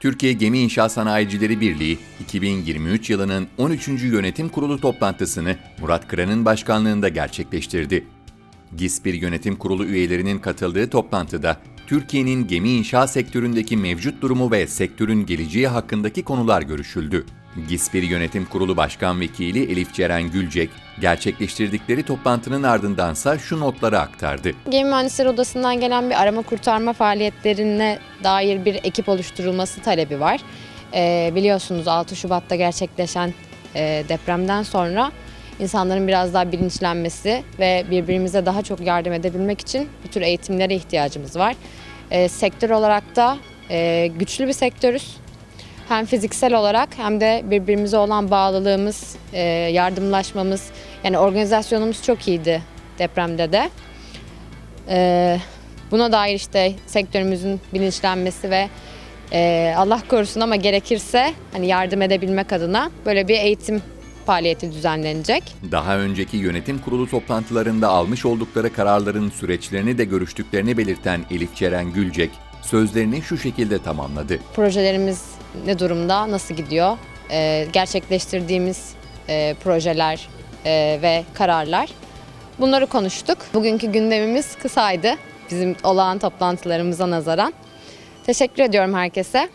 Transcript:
Türkiye Gemi İnşaat Sanayicileri Birliği 2023 yılının 13. Yönetim Kurulu toplantısını Murat Kıran'ın başkanlığında gerçekleştirdi. GİSPİR Yönetim Kurulu üyelerinin katıldığı toplantıda Türkiye'nin gemi inşaat sektöründeki mevcut durumu ve sektörün geleceği hakkındaki konular görüşüldü. GİSPİR Yönetim Kurulu Başkan Vekili Elif Ceren Gülcek, gerçekleştirdikleri toplantının ardındansa şu notları aktardı. Gemi Mühendisleri Odası'ndan gelen bir arama kurtarma faaliyetlerine dair bir ekip oluşturulması talebi var. Ee, biliyorsunuz 6 Şubat'ta gerçekleşen e, depremden sonra insanların biraz daha bilinçlenmesi ve birbirimize daha çok yardım edebilmek için bu tür eğitimlere ihtiyacımız var. Ee, sektör olarak da e, güçlü bir sektörüz. Hem fiziksel olarak hem de birbirimize olan bağlılığımız, e, yardımlaşmamız, yani organizasyonumuz çok iyiydi depremde de. Ee, buna dair işte sektörümüzün bilinçlenmesi ve e, Allah korusun ama gerekirse hani yardım edebilmek adına böyle bir eğitim faaliyeti düzenlenecek. Daha önceki yönetim kurulu toplantılarında almış oldukları kararların süreçlerini de görüştüklerini belirten Elif Ceren Gülcek, sözlerini şu şekilde tamamladı. Projelerimiz ne durumda, nasıl gidiyor, Ee, gerçekleştirdiğimiz e, projeler e, ve kararlar bunları konuştuk. Bugünkü gündemimiz kısaydı bizim olağan toplantılarımıza nazaran. Teşekkür ediyorum herkese.